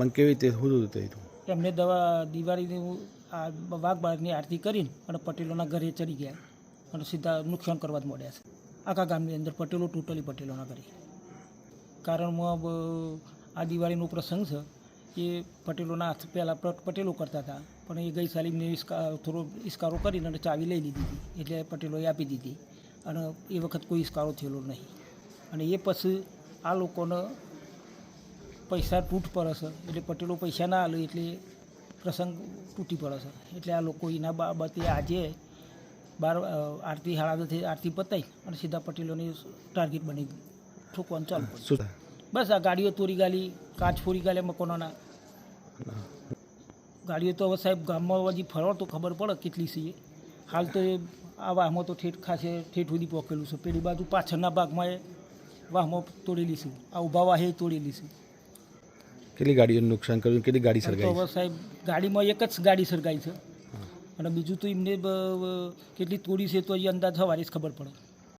પણ કેવી રીતે શું હતું એમને દવા દિવાળીની આ વાઘબાગની આરતી કરીને અને પટેલોના ઘરે ચડી ગયા અને સીધા નુકસાન કરવા જ મળ્યા છે. આખા ગામની અંદર પટેલો, ટોટલી પટેલોના ઘરે. કારણ આ દિવાળીનો પ્રસંગ છે, એ પટેલોના હાથ પહેલાં પટેલો કરતા હતા. પણ એ ગઈ સાલીમને થોડો ઇસ્કારો કરીને અને ચાવી લઈ લીધી હતી. એટલે પટેલોએ આપી દીધી. અને એ વખત કોઈ ઇસ્કારો થયેલો નહીં. અને એ પછી આ લોકોને પૈસા તૂટ પડે છે. એટલે પટેલો પૈસા ના આલે એટલે પ્રસંગ તૂટી પડે છે. એટલે આ લોકો એના બાબતે આજે બાર આરતી હાળાથી આરતી પતાઈ અને સીધા પટેલોની ટાર્ગેટ બની ઠોકવાનું ચાલુ કર્યું. બસ આ ગાડીઓ તોડી ગાલી કાચ ફોરી ગાલે મકોનોના. ગાડીઓ તો હવે સાહેબ ગામમાં હજી ફરવા તો ખબર પડે કેટલી છે. હાલ તો એ આ વાહમાં તો ઠેઠ ખાસે ઠેઠ સુધી પહોંચેલું છે. પેલી બાજુ પાછળના ભાગમાં એ વાહમાં તોડેલી છે. આ ઊભા વાહે તોડેલી છે. કેટલી ગાડીઓનું નુકસાન કર્યું? કેટલી ગાડી તો સળગાઈ હવે સાહેબ ગાડીમાં એક જ ગાડી સળગાઈ છે. અને બીજું તો એમને કેટલી તોડી છે તો એ અંદાજ સવારે જ ખબર પડે.